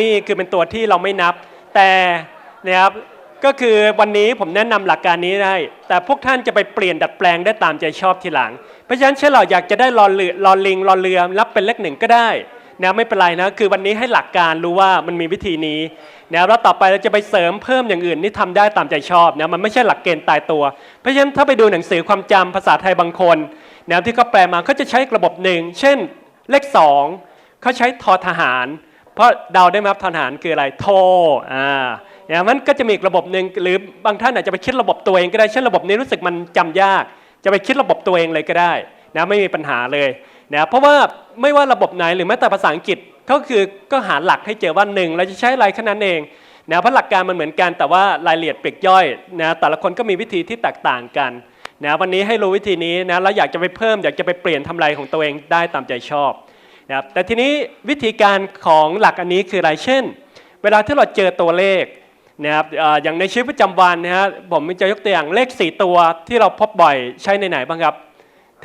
นี่คือเป็นตัวที่เราไม่นับ แต่นะครับก็คือวันนี้ผมแนะนำหลักการนี้ได้ แต่พวกท่านจะไปเปลี่ยนดัดแปลงได้ตามใจชอบทีหลัง เพราะฉะนั้นเช่นเราอยากจะได้รอเรือรอลิงรอเรือรับเป็นเลขหนึ่งก็ได้นะไม่เป็นไรนะคือวันนี้ให้หลักการรู้ว่ามันมีวิธีนี้นะแล้วต่อไปเราจะไปเสริมเพิ่มอย่างอื่นที่ทำได้ตามใจชอบนะมันไม่ใช่หลักเกณฑ์ตายตัว เพราะฉะนั้นถ้าไปดูหนังสือความจำภาษาไทยบางคนนะที่เขาแปลมาเขาจะใช้ระบบหนึ่งเช่นเลขสองเขาใช้ทอทหาร เพราะเดาได้ไหมครับทหารคืออะไรโทอ่าอย่างนั้นก็จะมีอีกระบบหนึ่งหรือบางท่านอาจจะไปคิดระบบตัวเองก็ได้เช่นระบบนี้รู้สึกมันจำยาก จะไปคิดระบบตัวเองเลยก็ได้นะไม่มีปัญหาเลยนะเพราะว่าไม่ว่าระบบไหนหรือแม้แต่ภาษาอังกฤษก็คือก็หาหลักให้เจอว่าหนึ่งเราจะใช้อะไรแค่นั้นเองนะเพราะหลักการมันเหมือนกันแต่ว่ารายละเอียดปลีกย่อยนะแต่ละคนก็มีวิธีที่แตกต่างกันนะวันนี้ให้รู้วิธีนี้นะแล้วอยากจะไปเพิ่มอยากจะไปเปลี่ยนทำอะไรของตัวเองได้ตามใจชอบ นะครับแต่ทีนี้วิธีการของหลักอันนี้คืออะไรเช่น เวลาที่เราเจอตัวเลขนะครับอย่างในชีวิตประจำวันนะฮะผมจะยกตัวอย่างเลข 4 ตัวที่เราพบบ่อยใช้ในไหนบ้างครับ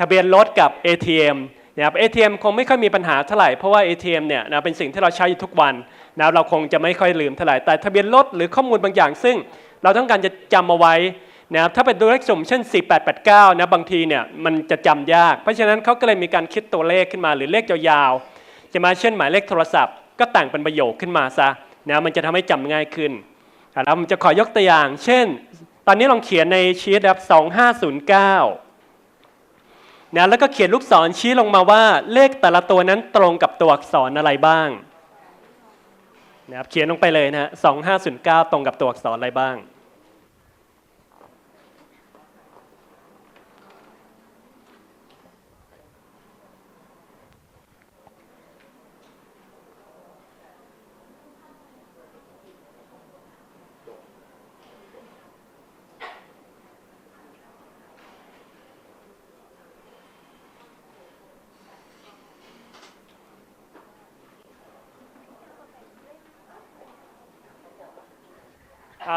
ทะเบียนรถกับ ATM นะครับ ATM คงไม่ค่อยมีปัญหาเท่าไหร่เพราะว่า ATM เนี่ยนะเป็นสิ่งที่เราใช้อยู่ทุกวันนะครับเราคงจะไม่ค่อยลืมเท่าไหร่แต่ทะเบียนรถหรือข้อมูลบางอย่าง ซึ่งเราต้องการจะจำเอาไว้ นะครับถ้าเป็นตัวเลขสุ่มเช่น 4889นะบางทีเนี่ยมันจะจำยาก เพราะฉะนั้นเขาก็เลยมีการคิดตัวเลขขึ้นมาหรือเลขยาวๆจะมาเช่นหมายเลขโทรศัพท์ ก็แต่งเป็นประโยคขึ้นมาซะนะมันจะทำให้จำง่ายขึ้นแล้วผมจะขอยกตัวอย่าง เช่น ตอนนี้ลองเขียนในชีตครับ2509นะแล้วก็เขียนลูกศรชี้ลงมาว่าเลขแต่ละตัวนั้นตรงกับตัวอักษรอะไรบ้างนะครับเขียนลงไปเลยนะฮะ2509 ตรงกับตัวอักษรอะไรบ้าง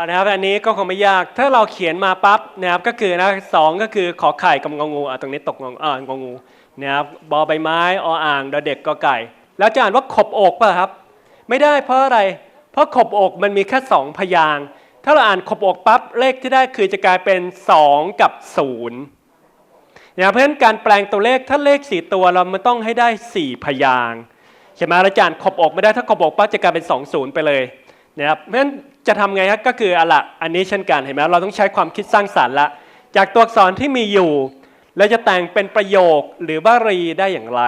นะครับอันนี้ก็คงไม่ยากถ้าเราเขียนมาปั๊บนะครับก็คือนะสองก็คือขอไข่กับงองูอะตรงนี้ตกงงอ่างองูนะครับบอใบไม้ออ่างดอเด็กกอไก่ แล้วจะอ่านว่าขบอกป่ะครับ ไม่ได้เพราะอะไร เพราะขบอกมันมีแค่สองพยางถ้าเราอ่านขบอกปั๊บเลขที่ได้คือจะกลายเป็น 2 กับ0นะเพราะฉะนั้นการแปลงตัวเลขถ้าเลข 4 ตัวเรามันต้องให้ได้ 4 พยางใช่ไหมเราจะอ่านขบอกไม่ได้ถ้าขบอกปั๊บจะกลายเป็น 2 0 ไปเลยนะครับเพราะฉะนั้น จะทำไงครับก็คืออะละอันนี้เช่นกันเห็นไหมเราต้องใช้ความคิดสร้างสรรค์ละ จากตัวอักษรที่มีอยู่ เราจะแต่งเป็นประโยคหรือวลีได้อย่างไร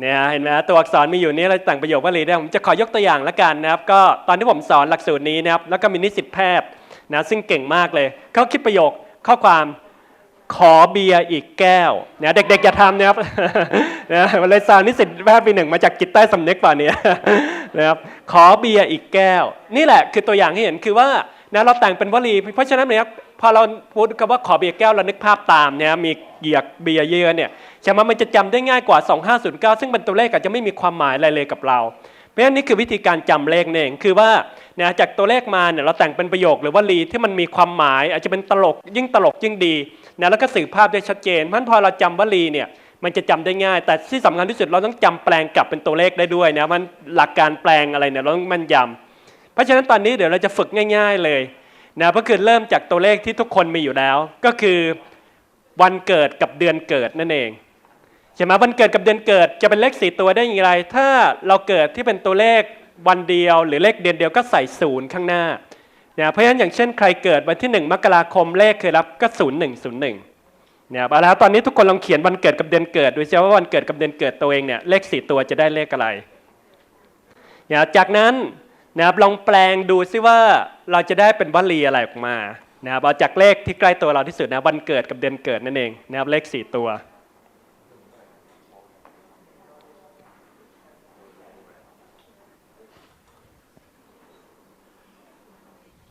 เนี่ยเห็นไหมตัวอักษรมีอยู่นี้เราแต่งประโยควลีได้ผมจะขอยกตัวอย่างละกันนะครับ ก็ตอนที่ผมสอนหลักสูตรนี้นะครับแล้วก็มีนิสิตแพทย์นะซึ่งเก่งมากเลยเขาคิดประโยคข้อความ ขอเบียร์อีกแก้วเนี่ยเด็กๆอย่าทำนะครับนะมันเลยซาวนิสิตแพทย์ปีหนึ่งมาจากจิตใต้สำนึกป่านี้นะครับขอเบียร์อีกแก้ว นี่แหละคือตัวอย่างที่เห็นคือว่านะเราแต่งเป็นวลี เพราะฉะนั้นเนี่ยพอเราพูดคำว่าขอเบียร์แก้วเรานึกภาพตามเนี่ยมีเกียกเบียร์เยอะเนี่ยใช่ไหมมันจะจำได้ง่ายกว่า 2509 ซึ่งเป็นตัวเลขอาจจะไม่มีความหมายอะไรเลยกับเราเพราะฉะนั้นนี่คือวิธีการจำเลขเองคือว่าเนะจากตัวเลขมาเนี่ยเราแต่งเป็นประโยคหรือวลีที่มันมีความหมาย อาจจะเป็นตลกยิ่งตลกยิ่งดี นะแล้วก็สื่อภาพได้ชัดเจนเพราะฉะนั้นพอเราจำวลีเนี่ยมันจะจำได้ง่าย แต่ที่สำคัญที่สุดเราต้องจำแปลงกลับเป็นตัวเลขได้ด้วยนะมันหลักการแปลงอะไรเนี่ยเราต้องมันยำเพราะฉะนั้นตอนนี้เดี๋ยวเราจะฝึกง่าย ๆเลยนะก็คือเริ่มจากตัวเลขที่ทุกคนมีอยู่แล้ว ก็คือวันเกิดกับเดือนเกิดนั่นเองใช่ไหมวันเกิดกับเดือนเกิดจะเป็นเลขสี่ตัวได้อย่างไร ถ้าเราเกิดที่เป็นตัวเลขวันเดียว หรือเลขเดือนเดียวก็ใส่ศูนย์ข้างหน้า นี่ยเพราะฉะนั้นอย่างเช่นใครเกิดวันที่ 1 มกราคมเลขเคือรับก็ศูนย์หนึ่งศูนย์หนึ่งเนี่ยเอาละตอนนี้ทุกคนลองเขียนวันเกิดกับเดือนเกิดดูซิว่าวันเกิดกับเดือนเกิดตัวเองเนี่ยเลขสี่ตัวจะได้เลขอะไรเนี่ยจากนั้นนะครับลองแปลงดูซิว่าเราจะได้เป็นวลีอะไรออกมานะครับเอาจากเลขที่ใกล้ตัวเราที่สุดนะวันเกิดกับเดือนเกิดนั่นเองนะครับเลขสี่ตัว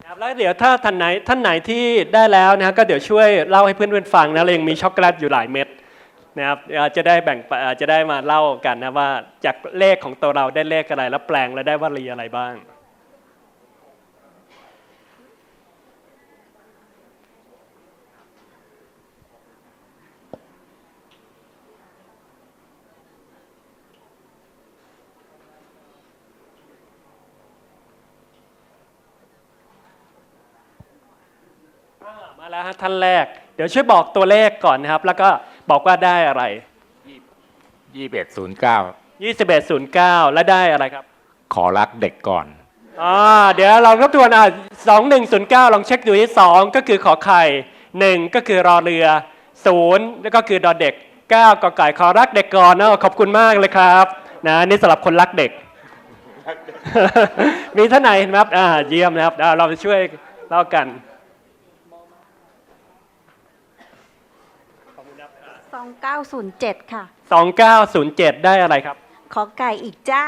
ครับ แล้วเดี๋ยวถ้าท่านไหนท่านไหนที่ได้แล้วนะก็เดี๋ยวช่วยเล่าให้เพื่อนๆฟังนะเรายังมีช็อกโกแลตอยู่หลายเม็ดนะครับจะได้แบ่งจะได้มาเล่ากันนะว่าจากเลขของตัวเราได้เลขอะไรแล้วแปลงแล้วได้วลีอะไรบ้าง มาแล้วฮะท่านแรก เดี๋ยวช่วยบอกตัวเลขก่อนนะครับ แล้วก็บอกว่าได้อะไร ยี่สิบเอ็ดศูนย์เก้า2109 และได้อะไรครับขอรักเด็กก่อน อ่าเดี๋ยวเราทบทวนอะ2109 ลองเช็คดูที่2ก็คือขอไข่1ก็คือรอเรือ0แล้วก็คือดอเด็ก9กอไก่ขอรักเด็กก่อนนะขอบคุณมากเลยครับนะนี่สำหรับคนรักเด็ก มีท่านไหนเห็นไหมครับอ่าเยี่ยมนะครับอ่าเราจะช่วยเล่ากัน 2907 ค่ะ 2907 ได้อะไรครับ ขอไก่อีกจ้า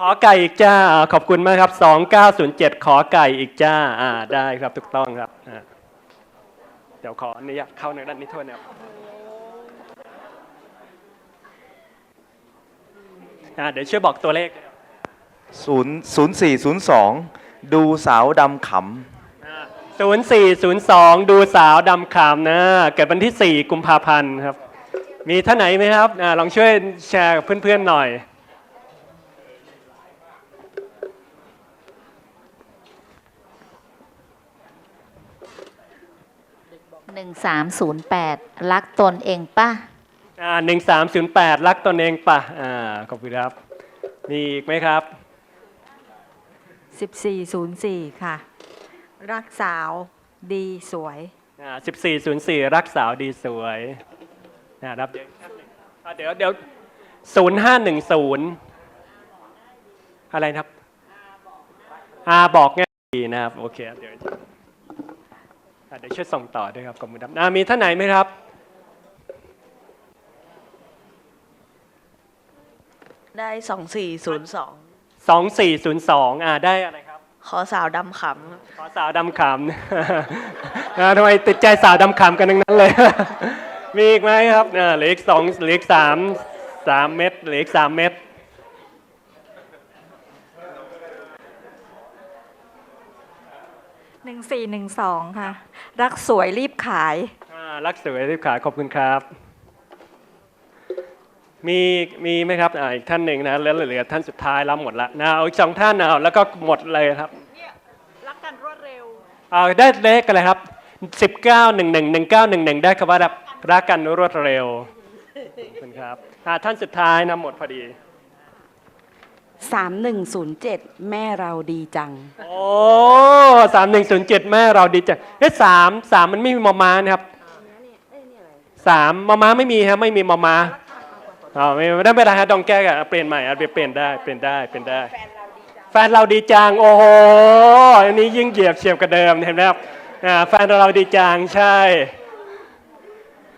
ขอไก่อีกจ้าอ่าขอบคุณมากครับ 2907 ขอไก่อีกจ้าอ่าได้ครับถูกต้องครับอ่าเดี๋ยวขออนุญาตเข้าในด้านนี้โทษนะครับอ่าเดี๋ยวช่วยบอกตัวเลข ศูนย์ศูนย์สี่ศูนย์สองดูสาวดำข 0402 ดูสาวดำขามนะ เกิดวันที่ 4 กุมภาพันธ์ครับ มีท่านไหนไหมครับอ่าลองช่วยแชร์กับเพื่อนๆหน่อย 1308 รักตนเองป่ะ อ่า1308 รักตนเองป่ะ อ่า ขอบคุณครับ มีอีกไหมครับ 1404 ค่ะ รักสาวดีสวย อ่า1404 รักสาวดีสวยนะครับเดี๋ยวอ่าเดี๋ยวเดี๋ยว0510 อะไรนะครับอาบอกง่ายดีนะครับ โอเคครับเดี๋ยวอ่าเดี๋ยวช่วยส่งต่อด้วยครับขอบคุณครับอ่ามีท่านไหนไหมครับ ได้สองสี่ศูนย์สอง2402อ่าได้อะไรครับ ขอสาวดำขขอสาวดำขำอ่าทำไมติดใจสาวดำขำกันทั้งนั้นเลย มีอีกไหมครับอ่าเหลืออีกสองเหลืออีกสามสามเม็ดเหลืออีกสามเม็ด1412ค่ะ รักสวยรีบขายอ่ารักสวยรีบขายขอบคุณครับ มีมีไหมครับอ่าอีกท่านหนึ่งนะแล้วเหลือท่านสุดท้ายแล้วหมดละนะเอาอีกสองท่านเอาแล้วก็หมดเลยครับรักกันรวดเร็วเอาได้เลขกันเลยครับสิบเก้าหนึ่งหนึ่งหนึ่งเก้าหนึ่งหนึ่งได้คำว่ารักกันรวดเร็วขอบคุณครับอ่าท่านสุดท้ายนะหมดพอดี3107แม่เราดีจัง โอ้สามหนึ่งศูนย์เจ็ดแม่เราดีจังเอ้ยสามสามมันไม่มีมอม้านะครับสามมอม้าไม่มีครับไม่มีมอม้า อ๋อไม่ไม่ได้ไม่ได้ฮะต้องแก้กันเปลี่ยนใหม่อะเปลี่ยนได้เปลี่ยนได้เปลี่ยนได้ แฟนเราดีจังโอ้โหอันนี้ยิ่งเหยียบเฉียบกว่าเดิมเห็นไหมครับอ่าแฟนเราดีจังใช่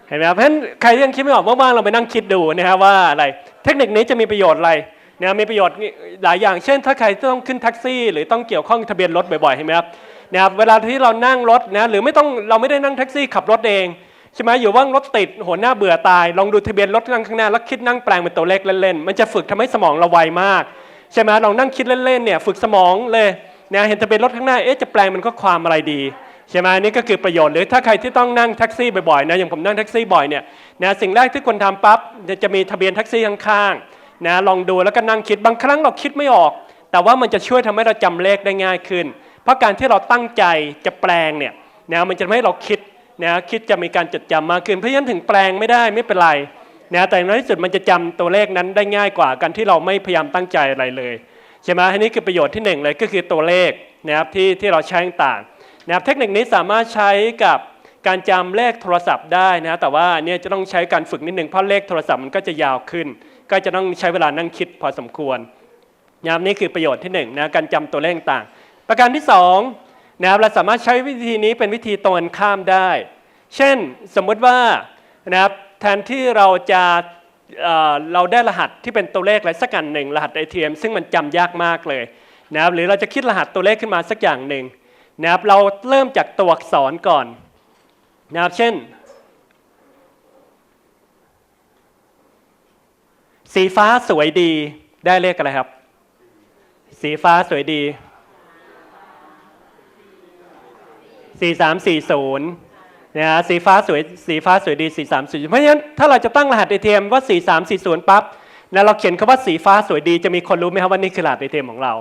เห็นไหมครับเพราะฉะนั้นใครยังคิดไม่ออกว่างๆเราไปนั่งคิดดูนะครับว่าอะไรเทคนิคนี้จะมีประโยชน์อะไรนะมีประโยชน์หลายอย่างเช่น ถ้าใครต้องขึ้นแท็กซี่ หรือต้องเกี่ยวข้องทะเบียนรถบ่อยๆเห็นไหมครับนะครับเวลาที่เรานั่งรถนะหรือไม่ต้องเราไม่ได้นั่งแท็กซี่ขับรถเอง ใช่ไหมอยู่ว่างรถติดหัวหน้าเบื่อตาย ลองดูทะเบียนรถนั่งข้างหน้าแล้วคิดนั่งแปลงเป็นตัวเลขเล่นๆ มันจะฝึกทำให้สมองเราไวมาก ใช่ไหมลองนั่งคิดเล่นๆเนี่ยฝึกสมองเลยนะเห็นทะเบียนรถข้างหน้าเอ๊ะจะแปลงเป็นข้อความอะไรดีใช่ไหมนี่ก็คือประโยชน์หรือถ้าใครที่ต้องนั่งแท็กซี่บ่อยๆนะอย่างผมนั่งแท็กซี่บ่อยเนี่ยนะสิ่งแรกที่ควรทำปั๊บจะมีทะเบียนแท็กซี่ข้างๆนะลองดูแล้วก็นั่งคิดบางครั้งเราคิดไม่ออก แต่ว่ามันจะช่วยทำให้เราจำเลขได้ง่ายขึ้น เพราะการที่เราตั้งใจจะแปลงเนี่ยนะมันจะทำให้เราคิด นะคิดจะมีการจดจำมากขึ้น เพราะฉะนั้นถึงแปลงไม่ได้ไม่เป็นไรนะแต่ในที่สุดมันจะจำตัวเลขนั้นได้ง่ายกว่าการที่เราไม่พยายามตั้งใจอะไรเลยใช่ไหมอันนี้คือประโยชน์ที่หนึ่งเลยก็คือตัวเลขนะครับที่ที่เราใช้ต่างนะครับเทคนิคนี้สามารถใช้กับการจำเลขโทรศัพท์ได้นะแต่ว่าเนี่ยจะต้องใช้การฝึกนิดหนึ่งเพราะเลขโทรศัพท์มันก็จะยาวขึ้น ก็จะต้องใช้เวลานั่งคิดพอสมควรนะครับนี่คือประโยชน์ที่หนึ่งนะการจำตัวเลขต่าง ประการที่สอง นะครับเราสามารถใช้วิธีนี้เป็นวิธีตรงกันข้ามได้ เช่นสมมุติว่านะครับแทนที่เราจะเราได้รหัสที่เป็นตัวเลขอะไรสักอย่างหนึ่งรหัส ATM ซึ่งมันจำยากมากเลยนะครับหรือเราจะคิดรหัสตัวเลขขึ้นมาสักอย่างหนึ่งนะครับเราเริ่มจากตัวอักษรก่อนนะครับเช่น สีฟ้าสวยดีได้เลขอะไรครับ สีฟ้าสวยดี 4340นะฮะสีฟ้าสวยสีฟ้าสวยดี 4340 เพราะฉะนั้นถ้าเราจะตั้งรหัส ATM ว่า 4340 ปั๊บแล้วเราเขียนคำว่าสีฟ้าสวยดีจะมีคนรู้ไหมครับว่านี่คือรหัส ATM ของเรา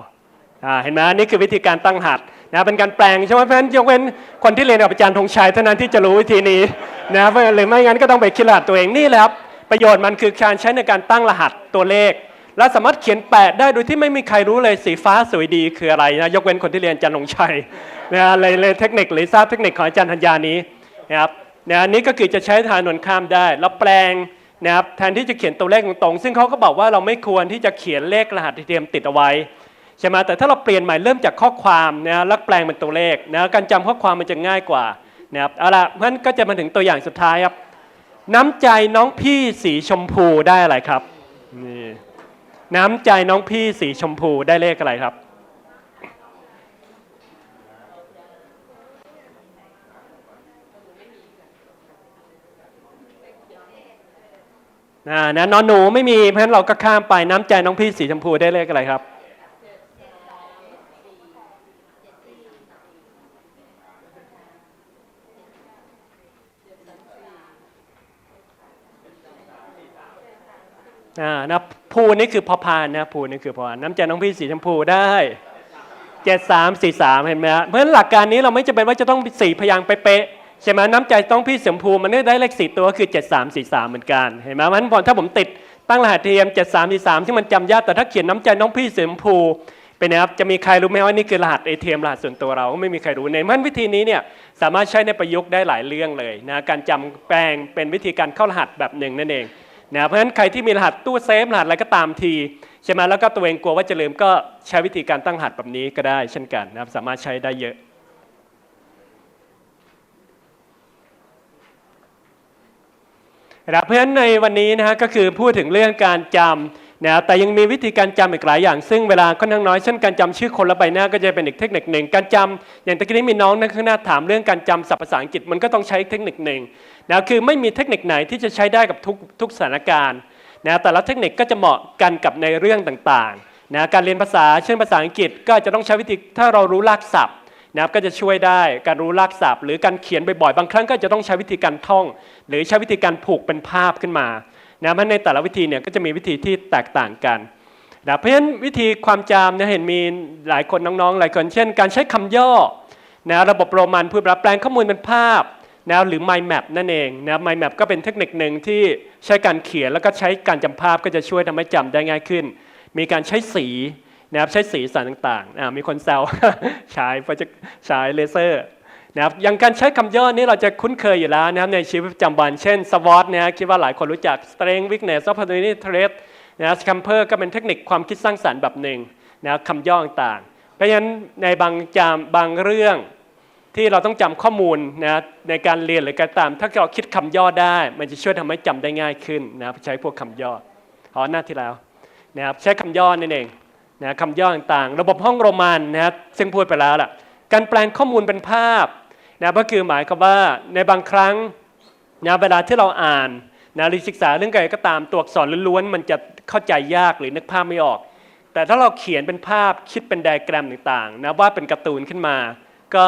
อ่าเห็นไหมนี่คือวิธีการตั้งรหัดนะเป็นการแปลงใช่ไหมเพราะฉะนั้นยกเว้นคนที่เรียนกับอาจารย์ธงชัยเท่านั้นที่จะรู้วิธีนี้นะเพราะหรือไม่งั้นก็ต้องไปคิดรหัสตัวเองนี่แหละครับประโยชน์มันคือการใช้ในการตั้งรหัสตัวเลข และสามารถเขียนแปะได้โดยที่ไม่มีใครรู้เลยสีฟ้าสวยดีคืออะไรนะยกเว้นคนที่เรียนอาจารย์ธงชัยนะเลยเลยเทคนิคหรือทราบเทคนิคของอาจารย์ธัญญานี้นะครับนะนี่ก็คือจะใช้ทางนวนข้ามได้แล้วแปลงนะครับแทนที่จะเขียนตัวเลขตรงๆซึ่งเขาก็บอกว่าเราไม่ควรที่จะเขียนเลขรหัสที่เตรียมติดเอาไว้ใช่ไหมแต่ถ้าเราเปลี่ยนใหม่เริ่มจากข้อความนะแล้วแปลงเป็นตัวเลขนะการจำข้อความมันจะง่ายกว่านะครับเอาละเพราะนั้นก็จะมาถึงตัวอย่างสุดท้ายครับ น้ำใจน้องพี่สีชมพูได้อะไรครับนี่ น้ำใจน้องพี่สีชมพูได้เลขอะไรครับอ่านะนอนหนูไม่มีเพราะฉะนั้นเราก็ข้ามไปน้ำใจน้องพี่สีชมพูได้เลขอะไรครับ นะภูนี่คือพอพานนะภูนี่คือพอพานน้ำใจน้องพี่สีชมพูได้เจ็ดสามสี่สามเห็นไหมฮะเพราะฉะนั้นหลักการนี้เราไม่จำเป็นว่าจะต้องสี่พยางค์เป๊ะใช่ไหมน้ำใจต้องพี่สีชมพูมันได้เลขสี่ตัวคือเจ็ดสามสี่สามเหมือนกันเห็นไหมเพราะฉะนั้นถ้าผมติดตั้งรหัสเทียมเจ็ดสามสี่สามที่มันจำยากแต่ถ้าเขียนน้ำใจน้องพี่สีชมพูเป็นนะครับจะมีใครรู้ไหมว่านี่คือรหัส ATM รหัสส่วนตัวเราไม่มีใครรู้ในเพราะฉะนั้นวิธีนี้เนี่ยสามารถใช้ในประยุกต์ได้หลายเรื่องเลยนะการจำแปลงเป็นวิธีการเข้ารหัสแบบหนึ่งนั่นเอง นะเพราะฉะนั้นใครที่มีรหัสตู้เซฟรหัสอะไรก็ตามทีใช่ไหมแล้วก็ตัวเองกลัวว่าจะลืมก็ใช้วิธีการตั้งรหัสแบบนี้ก็ได้เช่นกันนะครับสามารถใช้ได้เยอะนะเพราะฉะนั้นในวันนี้นะฮะก็คือพูดถึงเรื่องการจำ นะแต่ยังมีวิธีการจำอีกหลายอย่าง ซึ่งเวลาค่อนข้างน้อยเช่นการจำชื่อคนและใบหน้าก็จะเป็นอีกเทคนิคหนึ่ง การจำอย่างตะกี้นี้มีน้องนั่งข้างหน้าถามเรื่องการจำศัพท์ภาษาอังกฤษมันก็ต้องใช้เทคนิคหนึ่งนะคือไม่มีเทคนิคไหนที่จะใช้ได้กับทุกทุกสถานการณ์นะแต่ละเทคนิคก็จะเหมาะกันกับในเรื่องต่างๆนะการเรียนภาษาเช่นภาษาอังกฤษก็จะต้องใช้วิธีถ้าเรารู้รากศัพท์นะครับก็จะช่วยได้การรู้รากศัพท์ หรือการเขียนบ่อยๆบางครั้งก็จะต้องใช้วิธีการท่อง หรือใช้วิธีการผูกเป็นภาพขึ้นมา นะเพราะในแต่ละวิธีเนี่ยก็จะมีวิธีที่แตกต่างกันนะเพราะฉะนั้นวิธีความจำเนี่ยเห็นมีหลายคนน้องๆ หลายคนเช่น การใช้คำย่อนะระบบโรมันพูดแบบแปลงข้อมูลเป็นภาพนะหรือ mind map นั่นเองนะ mind map ก็เป็นเทคนิคหนึ่งที่ใช้การเขียนแล้วก็ใช้การจำภาพก็จะช่วยทำให้จำได้ง่ายขึ้น มีการใช้สีนะครับใช้สีสันต่างๆอ่ามีคนแซวใช้โปรเจกใช้เลเซอร์ นะครับอย่างการใช้คำย่อนี้เราจะคุ้นเคยอยู่แล้วนะครับในชีวิตประจำวัน เช่น SWOT นะคิดว่าหลายคนรู้จัก Strength Weakness Opportunity Threat นะคัมเพอร์ก็เป็นเทคนิคความคิดสร้างสรรค์แบบหนึ่งนะคำย่อต่างเพราะฉะนั้นในบางจำบางเรื่องที่เราต้องจำข้อมูลนะในการเรียนหรือการตาม ถ้าเราคิดคำย่อได้ มันจะช่วยทำให้จำได้ง่ายขึ้นนะครับใช้พวกคำย่ออ๋อหน้าที่แล้วนะครับใช้คำย่อนั่นเองนะคำย่อต่างๆ ระบบห้องโรมันนะครับซึ่งพูดไปแล้วล่ะการแปลงข้อมูลเป็นภาพ นะก็คือหมายความว่าในบางครั้งนะเวลาที่เราอ่านนะหรือศึกษาเรื่องใดก็ตามตัวอักษรล้วนๆมันจะเข้าใจยากหรือนึกภาพไม่ออก แต่ถ้าเราเขียนเป็นภาพคิดเป็นไดแกรมต่างๆนะว่าเป็นการ์ตูนขึ้นมา ก็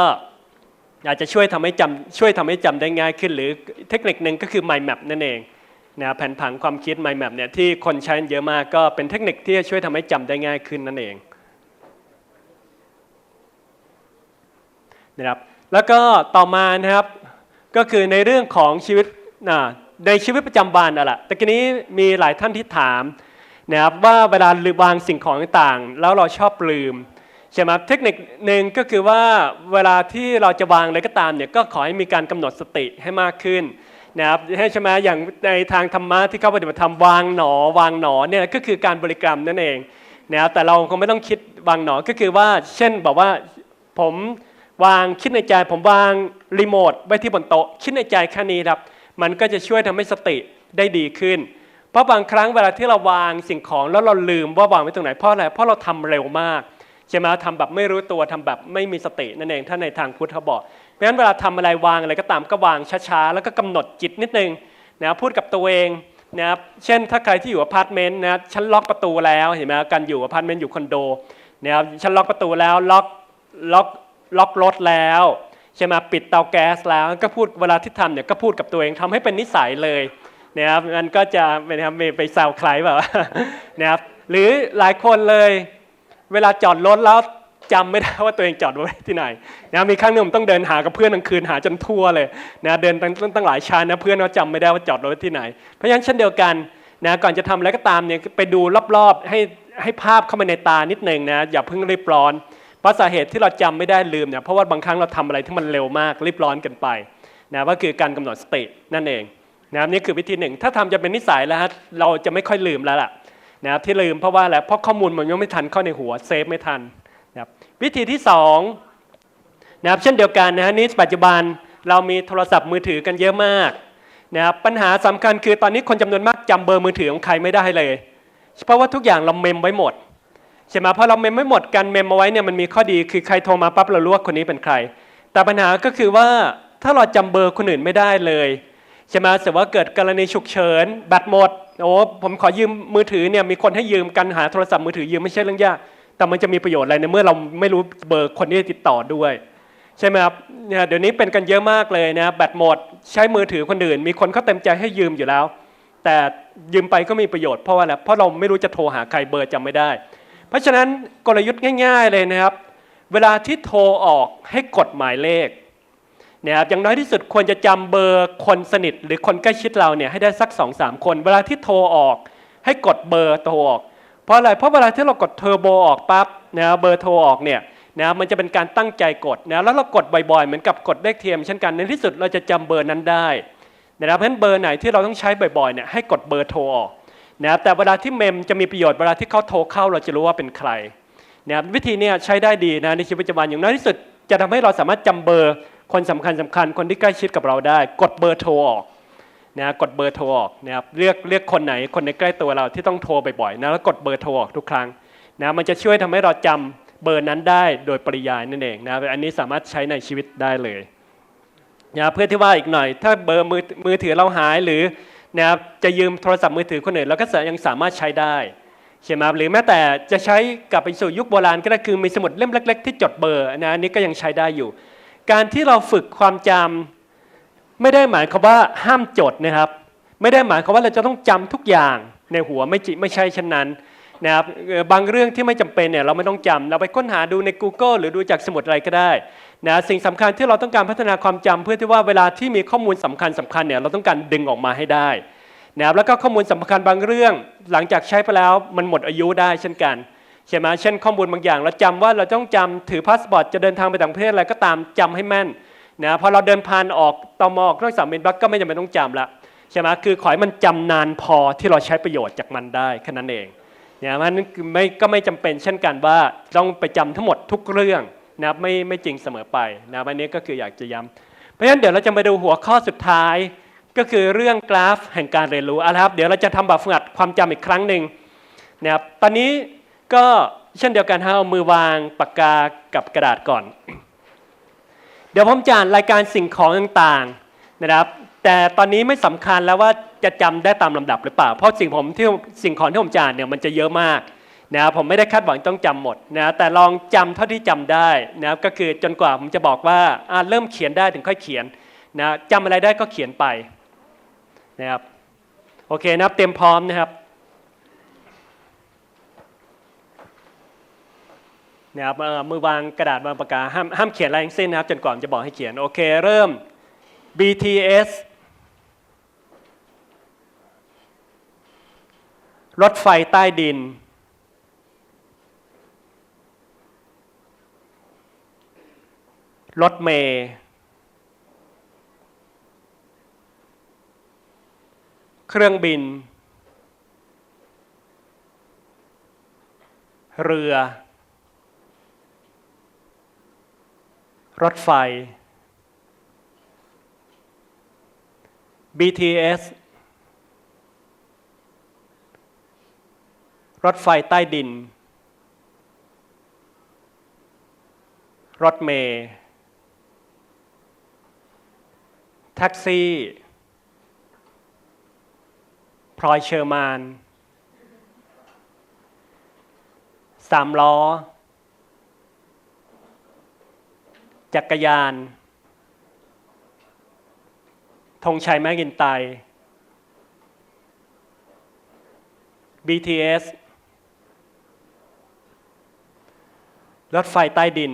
อาจจะช่วยทำให้จำช่วยทำให้จำได้ง่ายขึ้น หรือเทคนิคหนึ่งก็คือ mind map นั่นเองนะแผนผังความคิด mind map เนี่ยที่คนใช้เยอะมากก็เป็นเทคนิคที่จะช่วยทำให้จำได้ง่ายขึ้นนั่นเอง นะครับแล้วก็ต่อมานะครับก็คือในเรื่องของชีวิตในชีวิตประจำวันอะล่ะแต่กี้นี้มีหลายท่านที่ถามนะครับว่าเวลาลืมวางสิ่งของต่างๆ แล้วเราชอบลืมใช่ไหมเทคนิคหนึ่งก็คือว่าเวลาที่เราจะวางอะไรก็ตามเนี่ยก็ขอให้มีการกำหนดสติให้มากขึ้นนะครับให้ใช่ไหมอย่างในทางธรรมะที่เขาปฏิบัติธรรมวางหนอวางหนอเนี่ยก็คือการบริกรรมนั่นเองนะครับแต่เราคงไม่ต้องคิดวางหนอก็คือว่าเช่นบอกว่าผม วางคิดในใจผมวางรีโมทไว้ที่บนโต๊ะคิดในใจแค่นี้ครับ มันก็จะช่วยทำให้สติได้ดีขึ้น เพราะบางครั้งเวลาที่เราวางสิ่งของแล้วเราลืมว่าวางไว้ตรงไหนเพราะอะไรเพราะเราทำเร็วมากใช่ไหมทำแบบไม่รู้ตัวทำแบบไม่มีสตินั่นเองถ้าในทางพุทธเขาบอกเพราะฉะนั้นเวลาทำอะไรวางอะไรก็ตามก็วางช้าๆแล้วก็กำหนดจิตนิดนึงนะพูดกับตัวเองนะครับเช่นถ้าใครที่อยู่อพาร์ตเมนต์นะฉันล็อกประตูแล้วเห็นไหมการอยู่อพาร์ตเมนต์อยู่คอนโดนะครับฉันล็อกประตูแล้วล็อกล็อก ล็อกรถแล้วใช่ไหมปิดเตาแก๊สแล้วก็พูดเวลาที่ทำเนี่ยก็พูดกับตัวเองทำให้เป็นนิสัยเลยนะครับมันก็จะเป็นครับไปแซวใครแบบนะครับหรือหลายคนเลย เวลาจอดรถแล้วจำไม่ได้ว่าตัวเองจอดไว้ที่ไหนนะมีครั้งหนึ่งผมต้องเดินหากับเพื่อนกลางคืนหาจนทั่วเลยนะเดินตั้งตั้งหลายชั้นนะเพื่อนเขาจำไม่ได้ว่าจอดรถไว้ที่ไหน เพราะฉะนั้นเช่นเดียวกันนะก่อนจะทำอะไรก็ตามเนี่ยไปดูรอบๆให้ให้ภาพเข้ามาในตานิดหนึ่งนะอย่าเพิ่งรีบร้อน เพราะสาเหตุที่เราจำไม่ได้ลืมเนี่ยเพราะว่าบางครั้งเราทำอะไรที่มันเร็วมากรีบร้อนเกันไปนะว่าคือการกำหนดสตินั่นเองนะครับนี่คือวิธีหนึ่ง ถ้าทำจะเป็นนิสัยแล้วฮะเราจะไม่ค่อยลืมแล้วล่ะนะครับที่ลืมเพราะว่าอะไรเพราะข้อมูลมันยังไม่ทันเข้าในหัวเซฟไม่ทันนะครับวิธีที่สองนะครับเช่นเดียวกันนะฮะนี่ปัจจุบันเรามีโทรศัพท์มือถือกันเยอะมากนะครับปัญหาสำคัญคือตอนนี้คนจำนวนมากจำเบอร์มือถือของใครไม่ได้เลย เพราะว่าทุกอย่างเราเมมไว้หมด ใช่ไหมเพอเราเมมไม่หมดการเมมเอาไว้เนี่ยมันมีข้อดีคือใครโทรมาปั๊บเรารู้ว่าคนนี้เป็นใคร แต่ปัญหาก็คือว่าถ้าเราจำเบอร์คนอื่นไม่ได้เลยใช่ไหมแต่ว่าเกิดกรณีฉุกเฉินแบตหมดโอ้ผมขอยืมมือถือเนี่ยมีคนให้ยืมกันหาโทรศัพท์มือถือยืมไม่ใช่เรื่องยากแต่มันจะมีประโยชน์อะไรในเมื่อเราไม่รู้เบอร์คนที่ติดต่อด้วย ใช่ไหมครับเนี่ยเดี๋ยวนี้เป็นกันเยอะมากเลยนะแบตหมดใช้มือถือคนอื่น มีคนเขาเต็มใจให้ยืมอยู่แล้ว แต่ยืมไปก็มีประโยชน์เพราะว่าอะไรเพราะเราไม่รู้จะโทรหาใครเบอร์จำไม่ได้ ราะฉะนั้นกลยุทธ์ง่าย ๆ เลยนะครับ เวลาที่โทรออกให้กดหมายเลขนะครับอย่างน้อยที่สุดควรจะจำเบอร์คนสนิท หรือคนใกล้ชิดเราเนี่ยให้ได้สัก2อสามคน เวลาที่โทรออกให้กดเบอร์โทรออก เพราะอะไรเพราะเวลาที่เรากดเทอร์โบออกปั๊บนะเบอร์โทรออกเนี่ยนะมันจะเป็นการตั้งใจกดนะแล้วเรากดบ่อยๆ เหมือนกับกดเลขเทียมเช่นกันในที่สุดเราจะจำเบอร์นั้นได้นะครับเพราะฉะนั้นเบอร์ไหนที่เราต้องใช้บ่อยๆเนี่ยให้กดเบอร์โทรออก นะครับแต่เวลาที่เมมจะมีประโยชน์เวลาที่เขาโทรเข้าเราจะรู้ว่าเป็นใครนะครับวิธีนี้ใช้ได้ดีนะในชีวิตประจำวันอย่างน้อยที่สุดจะทำให้เราสามารถจำเบอร์คนสำคัญสำคัญคนที่ใกล้ชิดกับเราได้ กดเบอร์โทรออกนะกดเบอร์โทรออกนะครับเรียกเรียกคนไหนคนในใกล้ตัวเราที่ต้องโทรบ่อยๆนะแล้วกดเบอร์โทรออกทุกครั้งนะมันจะช่วยทำให้เราจำเบอร์นั้นได้โดยปริยายนั่นเองนะอันนี้สามารถใช้ในชีวิตได้เลยนะเพื่อที่ว่าอีกหน่อย ถ้าเบอร์มือมือถือเราหายหรือ นะครับจะยืมโทรศัพท์มือถือคนอื่นเราก็ยังสามารถใช้ได้ใช่ไหมหรือแม้แต่จะใช้กลับไปสู่ยุคโบราณก็ได้คือมีสมุดเล่มเล็ก ๆ ที่จดเบอร์นะอันนี้ก็ยังใช้ได้อยู่ การที่เราฝึกความจำไม่ได้หมายความว่าห้ามจดนะครับ ไม่ได้หมายความว่าเราจะต้องจำทุกอย่างในหัวไม่จิไม่ใช่เช่นนั้น นะครับบางเรื่องที่ไม่จำเป็นเนี่ยเราไม่ต้องจำเราไปค้นหาดูใน Google หรือดูจากสมุดอะไรก็ได้นะสิ่งสำคัญที่เราต้องการพัฒนาความจำเพื่อที่ว่าเวลาที่มีข้อมูลสำคัญสำคัญเนี่ยเราต้องการดึงออกมาให้ได้นะครับแล้วก็ข้อมูลสำคัญบางเรื่อง หลังจากใช้ไปแล้วมันหมดอายุได้เช่นกันใช่ไหมเช่นข้อมูลบางอย่าง เราจำว่าเราต้องจำถือพาสปอร์ตจะเดินทางไปต่างประเทศอะไรก็ตามจำให้แม่นนะพอเราเดินผ่านออกตมออกนอกสามบินบักก็ไม่จำเป็นต้องจำละใช่ไหมคือขอให้มันจำนานพอที่เราใช้ประโยชน์จากมันได้แค่นั้นเอง เนี่ยมันไม่ก็ไม่จำเป็นเช่นกันว่าต้องไปจำทั้งหมดทุกเรื่องนะครับไม่ไม่จริงเสมอไปนะอันนี้ก็คืออยากจะย้ำเพราะฉะนั้นเดี๋ยวเราจะมาดูหัวข้อสุดท้าย ก็คือเรื่องกราฟแห่งการเรียนรู้อะครับ เดี๋ยวเราจะทำแบบฝึกหัดความจำอีกครั้งหนึ่งนะครับตอนนี้ก็เช่นเดียวกันฮะเอามือวางปากกากับกระดาษก่อน เดี๋ยวผมจะอ่านรายการสิ่งของต่างๆนะครับ แต่ตอนนี้ไม่สำคัญแล้วว่าจะจำได้ตามลำดับหรือเปล่า เพราะสิ่งผมที่สิ่งของที่ผมจานเนี่ยมันจะเยอะมากนะครับผมไม่ได้คาดหวังต้องจำหมดนะแต่ลองจำเท่าที่จำได้นะครับก็คือจนกว่าผมจะบอกว่าอ่าเริ่มเขียนได้ถึงค่อยเขียนนะจำอะไรได้ก็เขียนไปนะครับโอเคนะครับเตรียมพร้อมนะครับนะครับเอ่อมือวางกระดาษวางปากกาห้ามห้ามเขียนอะไรทั้งสิ้นนะครับจนกว่าผมจะบอกให้เขียนโอเคเริ่ม BTS รถไฟใต้ดิน รถเมย์เครื่องบิน เรือ รถไฟ BTS รถไฟใต้ดิน รถเมย์แท็กซี่พลอยเชอร์มานสามล้อ จักรยาน ธงชัยแมกกินไต BTS รถไฟใต้ดิน